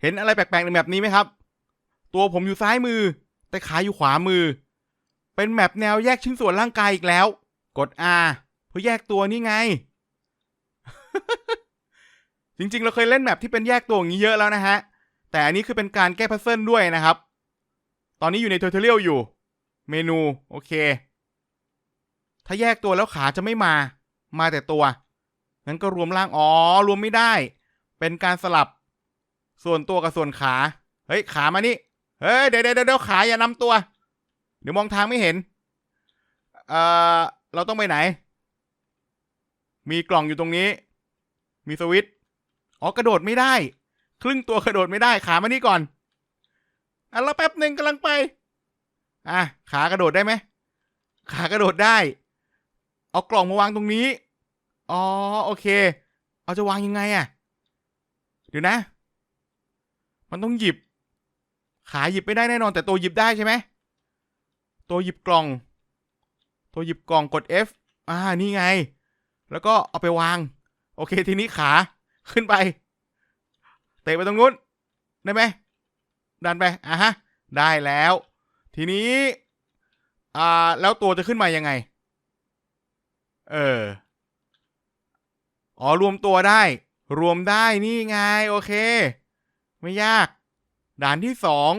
เห็นอะไรแปลกๆในแมปนี้ไหมครับ ตัวผมอยู่ซ้ายมือ แต่ขาอยู่ขวามือ เป็นแมปแนวแยกชิ้นส่วนร่างกายอีกแล้ว กด R เพื่อแยกตัวนี่ไง จริงๆ เราเคยเล่นแมปที่เป็นแยกตัวอย่างนี้เยอะแล้วนะฮะ แต่อันนี้คือเป็นการแก้พัซเซิลด้วยนะครับ ตอนนี้อยู่ในท u ทเรียลอยู่ เมนูโอเค ถ้าแยกตัวแล้วขาจะไม่มา มาแต่ตัวงั้นก็รวมร่างอ๋อรวมไม่ได้ เป็นการสลับ ส่วนตัวกับส่วนขา เฮ้ย ขามานี่ เฮ้ย เดี๋ยวเดี๋ยวเดี๋ยวขาอย่านำตัว เดี๋ยวมองทางไม่เห็น เอ่อ เราต้องไปไหน มีกล่องอยู่ตรงนี้ มีสวิตอ๋อ กระโดดไม่ได้ ครึ่งตัวกระโดดไม่ได้ ขามานี่ก่อน อะแล้วแป๊บหนึ่งกำลังไป อะ ขากระโดดได้ไหม ขากระโดดได้ เอากล่องมาวางตรงนี้ อ๋อ โอเค เอาจะวางยังไงอะเดี๋ยวนะ มันต้องหยิบ ขาหยิบไม่ได้แน่นอน แต่ตัวหยิบได้ใช่ไหมตัวหยิบกล่อง ตัวหยิบกล่องกด F อ่านี่ไง แล้วก็เอาไปวาง โอเคทีนี้ขาขึ้นไป เตะไปตรงนู้นได้ไหมดันไปอะฮะได้แล้ว ทีนี้อ่าแล้วตัวจะขึ้นมายังไง เอออ๋อรวมตัวได้ รวมได้นี่ไง โอเค ไม่ยาก ด่านที่สอง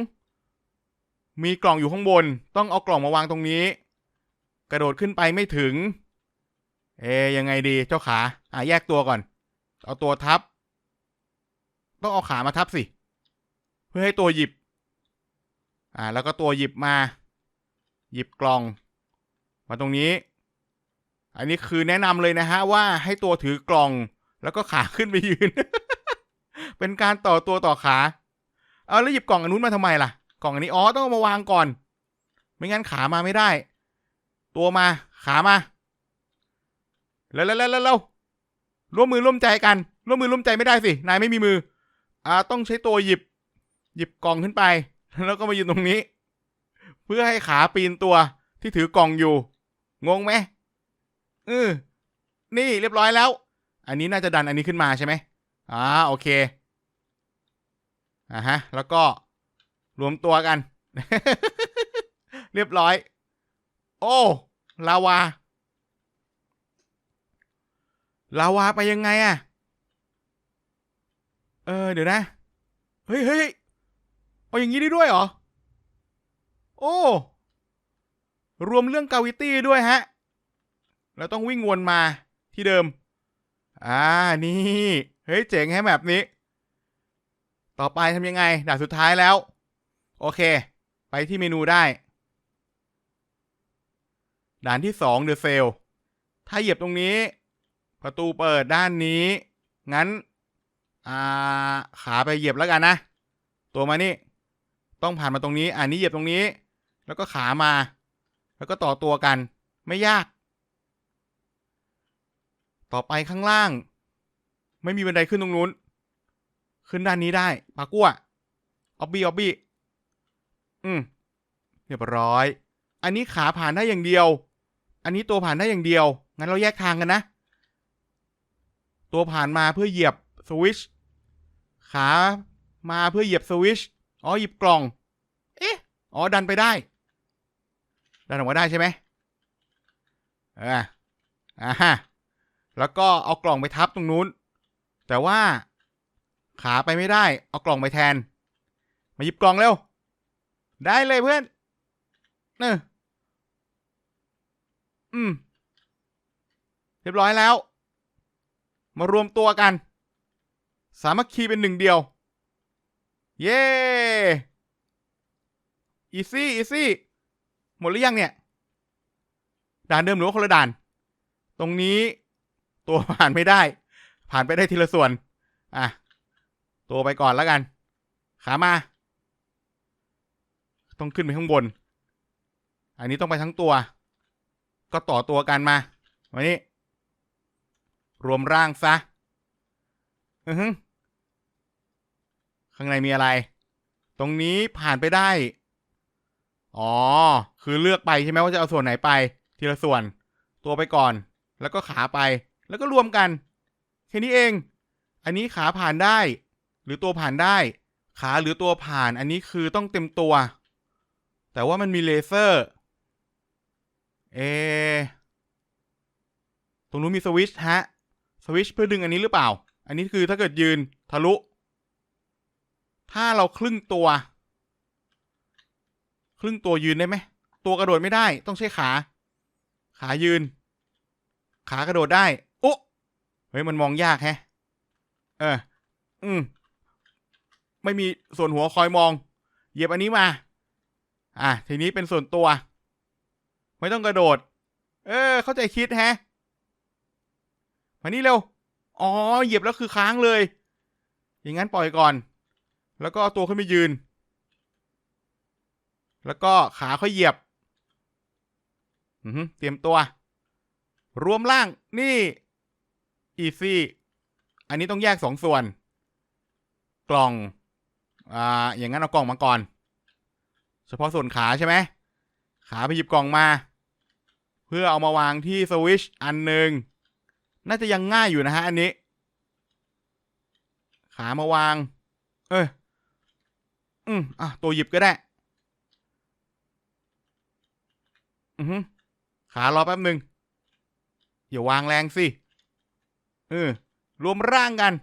มีกล่องอยู่ข้างบน ต้องเอากล่องมาวางตรงนี้ กระโดดขึ้นไปไม่ถึง เอ๊ยังไงดีเจ้าขา อะแยกตัวก่อน เอาตัวทับ ต้องเอาขามาทับสิ เพื่อให้ตัวหยิบ อ่า แล้วก็ตัวหยิบมา หยิบกล่อง มาตรงนี้ อันนี้คือแนะนำเลยนะฮะว่าให้ตัวถือกล่อง แล้วก็ขาขึ้นไปยืน เป็นการต่อตัวต่อขา เอาแล้วหยิบกล่องอันนู้นมาทำไมล่ะ กล่องอันนี้อ๋อต้องมาวางก่อน ไม่งั้นขามาไม่ได้ ตัวมาขามาแล้วแล้วแล้วแล้วร่วมมือร่วมใจกัน ร่วมมือร่วมใจไม่ได้สินายไม่มีมือ อ่าต้องใช้ตัวหยิบ หยิบกล่องขึ้นไป แล้วก็มายืนตรงนี้ เพื่อให้ขาปีนตัวที่ถือกล่องอยู่ งงไหมเออนี่เรียบร้อยแล้ว อันนี้น่าจะดันอันนี้ขึ้นมาใช่ไหมอ่าโอเค อ่าฮะ แล้วก็รวมตัวกัน เรียบร้อย โอ้ลาวาลาวาไปยังไงอะเออ เดี๋ยวนะ เฮ้ยเฮ้ยเอาอย่างนี้ได้ด้วยเหรอ โอ้ รวมเรื่องกาวิตี้ด้วยฮะ แล้วต้องวิ่งวนมาที่เดิม อ่า นี่ เฮ้ย เจ๋งแฮะแบบนี้ ต่อไปทำยังไงด่านสุดท้ายแล้ว โอเค ไปที่เมนูได้ ด่านที่สองเดอะเซลถ้าเหยียบตรงนี้ ประตูเปิดด้านนี้ งั้น อ่า ขาไปเหยียบแล้วกันนะ ตัวมานี่ ต้องผ่านมาตรงนี้อ่านี้เหยียบตรงนี้ แล้วก็ขามา แล้วก็ต่อตัวกัน ไม่ยาก ต่อไปข้างล่าง ไม่มีบันไดขึ้นตรงนู้น ขึ้นด้านนี้ได้ปากั้วออบบี้ออบบี้อืมเรียบร้อย อันนี้ขาผ่านได้อย่างเดียว อันนี้ตัวผ่านได้อย่างเดียว งั้นเราแยกทางกันนะ ตัวผ่านมาเพื่อเหยียบสวิช ขามาเพื่อเหยียบสวิช อ๋อหยิบกล่อง เอ๊ะ อ๋อดันไปได้ ดันออกมาได้ใช่ไหมอ่าอ่าฮะแล้วก็เอากล่องไปทับตรงนู้น แต่ว่า ขาไปไม่ได้ เอากล่องไปแทน มาหยิบกล่องเร็ว ได้เลยเพื่อนเนออืม เรียบร้อยแล้ว มารวมตัวกัน สามัคคีเป็นหนึ่งเดียว เย้อีซี่อีซี่หมดหรือยังเนี่ย ด่านเดิมหรือว่าคนละด่าน ตรงนี้ตัวผ่านไม่ได้ ผ่านไปได้ทีละส่วน อะ ตัวไปก่อนแล้วกัน ขามา ต้องขึ้นไปข้างบน อันนี้ต้องไปทั้งตัว ก็ต่อตัวกันมา วันนี้ รวมร่างซะอือฮึข้างในมีอะไร ตรงนี้ผ่านไปได้ อ๋อ คือเลือกไปใช่ไหมว่าจะเอาส่วนไหนไป ทีละส่วน ตัวไปก่อน แล้วก็ขาไป แล้วก็รวมกัน แค่นี้เอง อันนี้ขาผ่านได้ หรือตัวผ่านได้ ขาหรือตัวผ่านอันนี้คือต้องเต็มตัว แต่ว่ามันมีเลเซอร์ เอ ตรงนู้นมีสวิชฮะ สวิชเพื่อดึงอันนี้หรือเปล่า อันนี้คือถ้าเกิดยืนทะลุ ถ้าเราครึ่งตัว ครึ่งตัวยืนได้ไหม ตัวกระโดดไม่ได้ ต้องใช้ขา ขายืน ขากระโดดได้ โอ้เฮ้ย มันมองยากแฮะ เออ อืม ไม่มีส่วนหัวคอยมอง เหยียบอันนี้มา อะทีนี้เป็นส่วนตัว ไม่ต้องกระโดด เออ เข้าใจคิดแฮะมานี่เร็ว อ๋อ เหยียบแล้วคือค้างเลย อย่างนั้นปล่อยก่อน แล้วก็ตัวขึ้นไปยืน แล้วก็ขาค่อยเหยียบเตรียมตัว รวมล่างนี่อีซี่อันนี้ต้องแยกสองส่วน กล่อง อ่า อย่างนั้นเอากล่องมาก่อน เฉพาะส่วนขาใช่ไหม ขาไปหยิบกล่องมา เพื่อเอามาวางที่สวิชอันหนึ่งน่าจะยังง่ายอยู่นะฮะอันนี้ ขามาวาง เอ้ย อืมอะ ตัวหยิบก็ได้ อือฮึขารอแป๊บหนึ่งอย่าวางแรงสิ เออ รวมร่างกัน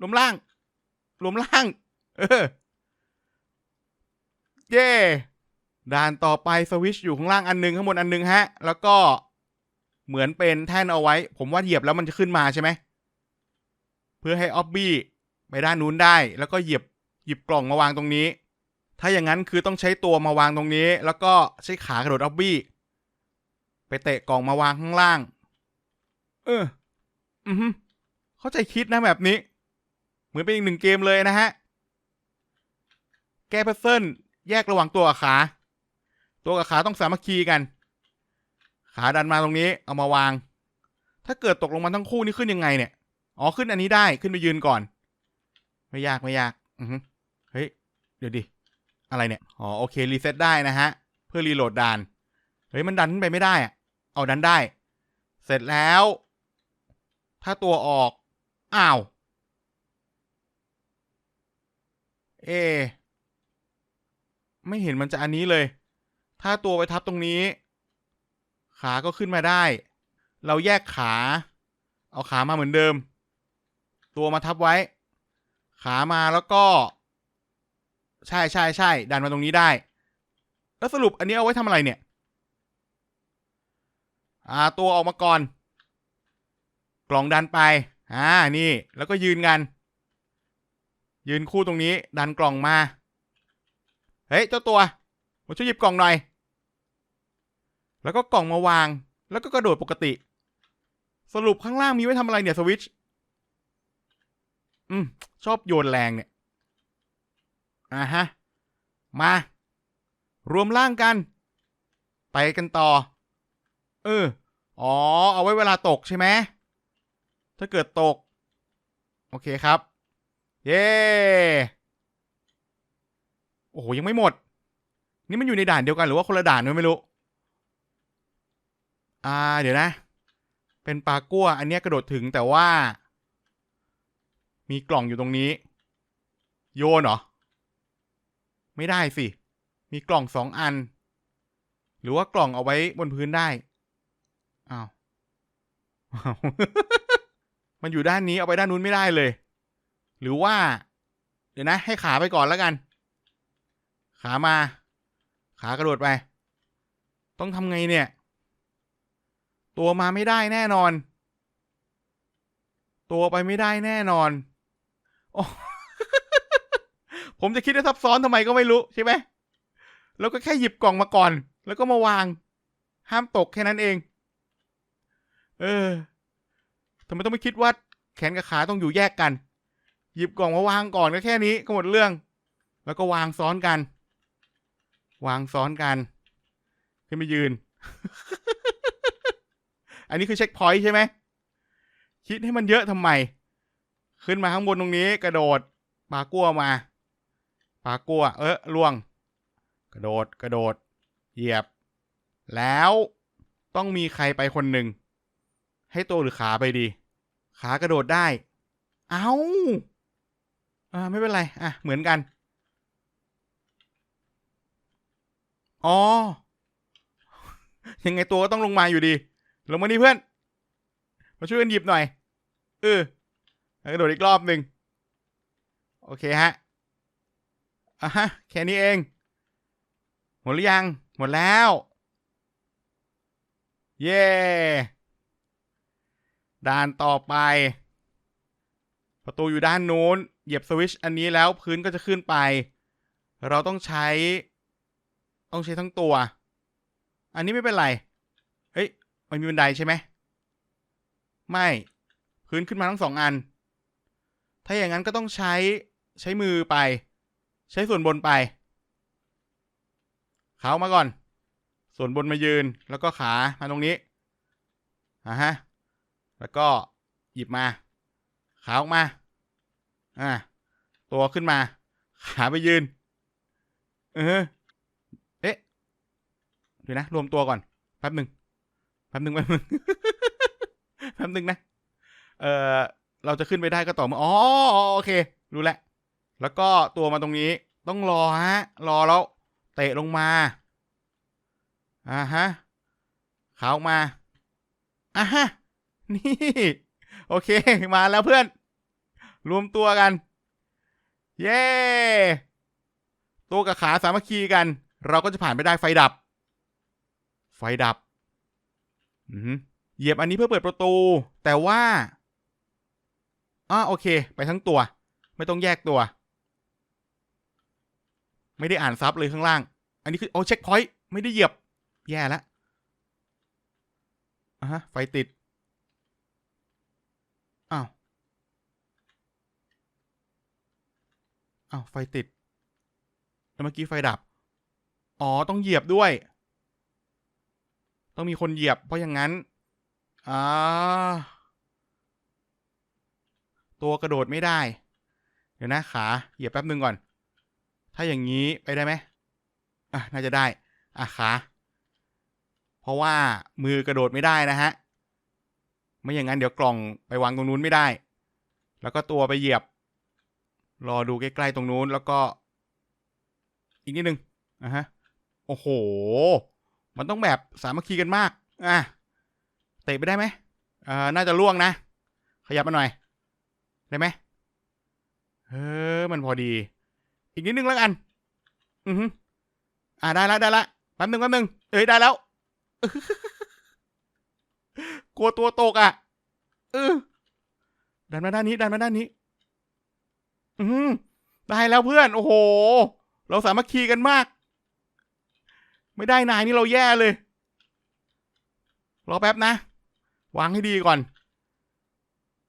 รวมร่าง รวมร่าง เย่ด่านต่อไปสวิชอยู่ข้างล่างอันหนึงข้างบนอันหนึงฮะ แล้วก็เหมือนเป็นแท่นเอาไว้ ผมว่าเหยียบแล้วมันจะขึ้นมาใช่ไหม เพื่อให้ออบบี้ไปด้านนู้นได้ แล้วก็เหยียบหยิบกล่องมาวางตรงนี้ ถ้าอย่างนั้นคือต้องใช้ตัวมาวางตรงนี้ แล้วก็ใช้ขากระโดดออบบี้ ไปเตะกล่องมาวางข้างล่าง เออ อือฮึเข้าใจคิดนะแบบนี้ เหมือนเป็นอีกหนึ่งเกมเลยนะฮะ แก้พัซเซิลแยกระหว่างตัวกับขา ตัวกับขาต้องสามัคคีกัน ขาดันมาตรงนี้เอามาวาง ถ้าเกิดตกลงมาทั้งคู่นี่ขึ้นยังไงเนี่ย อ๋อขึ้นอันนี้ได้ขึ้นไปยืนก่อน ไม่ยากไม่ยาก อือเฮ้ย เดี๋ยวดิ อะไรเนี่ย อ๋อโอเครีเซ็ตได้นะฮะ เพื่อรีโหลดดาน เฮ้ยมันดันขึ้นไปไม่ได้อะเอาดันได้ เสร็จแล้ว ถ้าตัวออก อ้าว เอ ไม่เห็นมันจะอันนี้เลย ถ้าตัวไปทับตรงนี้ ขาก็ขึ้นมาได้ เราแยกขา เอาขามาเหมือนเดิม ตัวมาทับไว้ ขามาแล้วก็ ใช่ใช่ใช่ดันมาตรงนี้ได้ แล้วสรุปอันนี้เอาไว้ทำอะไรเนี่ยอ่าตัวออกมาก่อน กล่องดันไป อ่า นี่ แล้วก็ยืนกัน ยืนคู่ตรงนี้ ดันกล่องมา เฮ้ยเจ้าตัวมาช่วยหยิบกล่องหน่อย แล้วก็กล่องมาวาง แล้วก็กระโดดปกติ สรุปข้างล่างมีไว้ทำอะไรเนี่ยสวิตช์อืม ชอบโยนแรงเนี่ย อ่าฮะ มา รวมร่างกัน ไปกันต่อ เออ อ๋อ เอาไว้เวลาตกใช่ไหม ถ้าเกิดตก โอเคครับ เย้ โอ้โห ยังไม่หมด นี่มันอยู่ในด่านเดียวกันหรือว่าคนละด่านด้วยไม่รู้ อ่า เดี๋ยวนะ เป็นปลากั้ว อันนี้กระโดดถึงแต่ว่า มีกล่องอยู่ตรงนี้ โยนเหรอ ไม่ได้สิ มีกล่องสองอัน หรือว่ากล่องเอาไว้บนพื้นได้ อ้าว มันอยู่ด้านนี้เอาไปด้านนู้นไม่ได้เลย หรือว่า เดี๋ยวนะ ให้ขาไปก่อนแล้วกัน ขามา ขากระโดดไป ต้องทำไงเนี่ย ตัวมาไม่ได้แน่นอน ตัวไปไม่ได้แน่นอนอผมจะคิดว่าซับซ้อนทำไมก็ไม่รู้ใช่ไหม แล้วก็แค่หยิบกล่องมาก่อน แล้วก็มาวาง ห้ามตกแค่นั้นเอง เออทำไมต้องไม่คิดว่าแขนกับขาต้องอยู่แยกกัน หยิบกล่องมาวางก่อนก็แค่นี้ก็หมดเรื่อง แล้วก็วางซ้อนกัน วางซ้อนกันขึ้นไปยืน อันนี้คือเช็คพอยต์ใช่ไหม คิดให้มันเยอะทำไม ขึ้นมาข้างบนตรงนี้ กระโดดปลากัวมาปลากัว เออล่วง กระโดดกระโดด เหยียบ แล้วต้องมีใครไปคนหนึ่ง ให้ตัวหรือขาไปดี ขากระโดดได้ เอา้าอ่าไม่เป็นไร อะ เหมือนกัน อ๋อ ยังไงตัวก็ต้องลงมาอยู่ดี ลงมานี่เพื่อน มาช่วยกันหยิบหน่อย เออแล้วกระโดดอีกรอบหนึ่ง โอเคฮะอะฮะ แค่นี้เอง หมดหรือยัง หมดแล้ว เย้ด่านต่อไป ประตูอยู่ด้านนู้น เหยียบสวิตชอันนี้แล้วพื้นก็จะขึ้นไป เราต้องใช้ ต้องใช้ทั้งตัว อันนี้ไม่เป็นไร เฮ้ย มันมีบันไดใช่ไหม ไม่ พื้นขึ้นมาทั้งสองอัน ถ้าอย่างนั้นก็ต้องใช้ใช้มือไป ใช้ส่วนบนไปขามาก่อน ส่วนบนมายืน แล้วก็ขามาตรงนี้อ่าฮะ แล้วก็หยิบมา ขาออกมา อ่า ตัวขึ้นมา ขาไปยืน เออ เดี๋ยวนะ รวมตัวก่อน แป๊บหนึ่งแป๊บหนึ่งแป๊บหนึ่งแป๊บหนึ่งนะ เออเราจะขึ้นไปได้ก็ต่อเมื่ออ๋อโอเค รู้แล้ว แล้วก็ตัวมาตรงนี้ ต้องรอฮะ รอแล้ว เตะลงมา อ่าฮะ ขาออกมา อ่าฮะ นี่ โอเค มาแล้วเพื่อน รวมตัวกัน เย้ ตัวกับขาสามัคคีกัน เราก็จะผ่านไปได้ไฟดับ ไฟดับเหยียบอันนี้เพื่อเปิดประตู แต่ว่าอ่าโอเค ไปทั้งตัว ไม่ต้องแยกตัว ไม่ได้อ่านซับเลยข้างล่าง อันนี้คือโอ้เช็คพอยต์ไม่ได้เหยียบ แย่แล้วอะฮะ ไฟติด อ้าว อ้าว ไฟติด แล้วเมื่อกี้ไฟดับ อ๋อ ต้องเหยียบด้วย ต้องมีคนเหยียบ เพราะอย่างนั้น อ่า ตัวกระโดดไม่ได้ เดี๋ยวนะขา เหยียบแป๊บนึงก่อน ถ้าอย่างนี้ไปได้ไหมอะ น่าจะได้ อะขา เพราะว่ามือกระโดดไม่ได้นะฮะ ไม่อย่างนั้นเดี๋ยวกล่องไปวางตรงนู้นไม่ได้ แล้วก็ตัวไปเหยียบ รอดูใกล้ๆตรงนู้นแล้วก็ อีกนิดนึงอะฮะ โอ้โห มันต้องแบบสามัคคีกันมาก อะ เตะไปได้ไหมอ่าน่าจะล่วงนะ ขยับมาหน่อย ได้ไหมเออ มันพอดี อีกนิดนึงแล้วกัน อือฮึอ่าได้แล้วได้แล้วแป๊บนึงแป๊บนึง เอ้ยได้แล้ว กลัวตัวตกอะ เออ ดันมาด้านนี้ ดันมาด้านนี้ อืมได้แล้วเพื่อน โอ้โห เราสามัคคีกันมาก ไม่ได้นายนี่เราแย่เลย รอแป๊บนะ วางให้ดีก่อน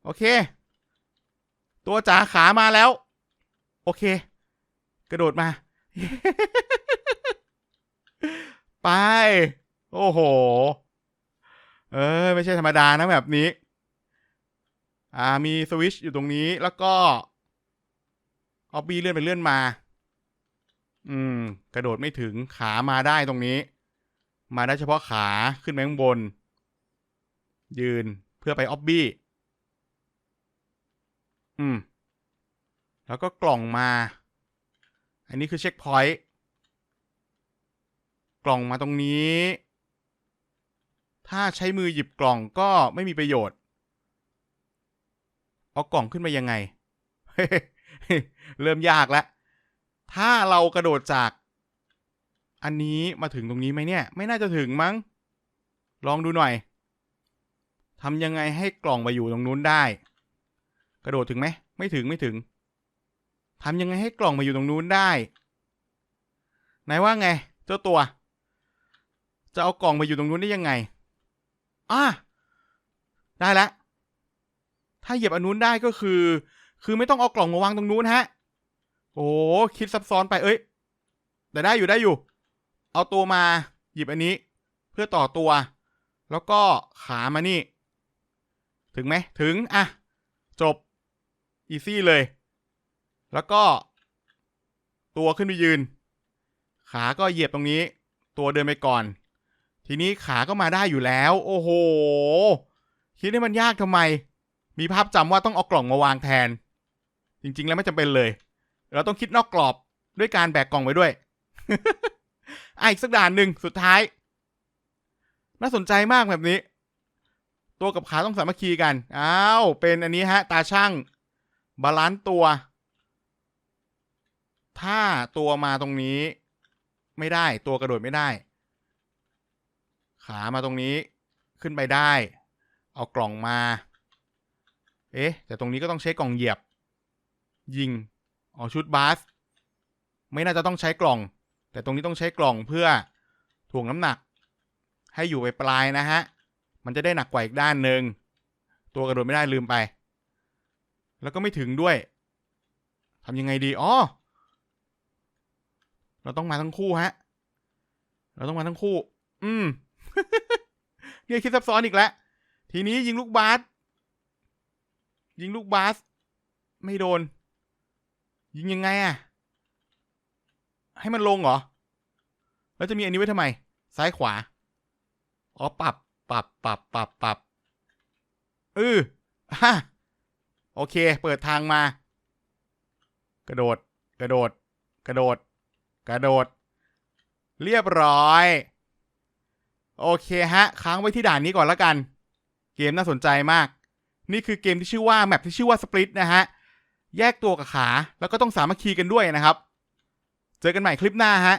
โอเค ตัวจ๋าขามาแล้ว โอเค กระโดดมา ไป โอ้โห เออ ไม่ใช่ธรรมดานะแบบนี้ อ่ามีสวิชอยู่ตรงนี้แล้วก็ออบบี้เลื่อนไปเลื่อนมา อืม กระโดดไม่ถึงขามาได้ตรงนี้ มาได้เฉพาะขาขึ้นไปข้างบน ยืนเพื่อไปออบบี้ อืม แล้วก็กล่องมา อันนี้คือเช็คพอยต์กล่องมาตรงนี้ ถ้าใช้มือหยิบกล่องก็ไม่มีประโยชน์ เอากล่องขึ้นมายังไง เริ่มยากแล้ว ถ้าเรากระโดดจาก อันนี้มาถึงตรงนี้ไหมเนี่ย ไม่น่าจะถึงมั้ง ลองดูหน่อยทำยังไงให้กล่องมาอยู่ตรงนู้นได้ กระโดดถึงไหมไม่ถึงไม่ถึงทำยังไงให้กล่องมาอยู่ตรงนู้นได้ไหนว่าไง เจ้าตัว จะเอากล่องมาอยู่ตรงนู้นได้ยังไงอะได้แล้วถ้าเหยียบอันนู้นได้ก็คือ คือไม่ต้องเอากล่องมาวางตรงนู้นฮะ โอ้คิดซับซ้อนไปเอ้ย แต่ได้อยู่ได้อยู่ เอาตัวมาหยิบอันนี้ เพื่อต่อตัว แล้วก็ขามานี่ ถึงไหมถึง อะ จบ อีซี่เลย แล้วก็ ตัวขึ้นไปยืน ขาก็เหยียบตรงนี้ ตัวเดินไปก่อน ทีนี้ขาก็มาได้อยู่แล้ว โอ้โห คิดให้มันยากทำไม มีภาพจำว่าต้องเอากล่องมาวางแทน จริง ๆ แล้วไม่จำเป็นเลย เราต้องคิดนอกกรอบด้วยการแบกกล่องไว้ด้วยอะอีกสักด่านหนึ่งสุดท้าย น่าสนใจมากแบบนี้ ตัวกับขาต้องสามัคคีกัน อ้าว เป็นอันนี้ฮะ ตาช่าง บาลานซ์ตัว ถ้าตัวมาตรงนี้ ไม่ได้ตัวกระโดดไม่ได้ ขามาตรงนี้ขึ้นไปได้ เอากล่องมา เอ๊ะ แต่ตรงนี้ก็ต้องใช้กล่องเหยียบ ยิง อ๋อชุดบาสไม่น่าจะต้องใช้กล่อง แต่ตรงนี้ต้องใช้กล่องเพื่อถ่วงน้ำหนัก ให้อยู่ไปปลายนะฮะ มันจะได้หนักกว่าอีกด้านหนึ่งตัวกระโดดไม่ได้ลืมไป แล้วก็ไม่ถึงด้วยทำยังไงดีอ๋อเราต้องมาทั้งคู่ฮะ เราต้องมาทั้งคู่ อืมเนี่ยคิดซับซ้อนอีกแล้ว ทีนี้ยิงลูกบาส ยิงลูกบาส ไม่โดน ยิงยังไงอะให้มันลงเหรอ แล้วจะมีอันนี้ไว้ทำไม ซ้ายขวา อ๋อ ปรับ ปรับ ปรับ ปรับ ปรับเออฮะโอเค เปิดทางมา กระโดด กระโดด กระโดด กระโดด เรียบร้อย โอเคฮะ ค้างไว้ที่ด่านนี้ก่อนละกัน เกมน่าสนใจมาก นี่คือเกมที่ชื่อว่าแมปที่ชื่อว่าสป l ิ t นะฮะ แยกตัวกับขา แล้วก็ต้องสามัคคีกันด้วยนะครับ เจอกันใหม่คลิปหน้าฮะ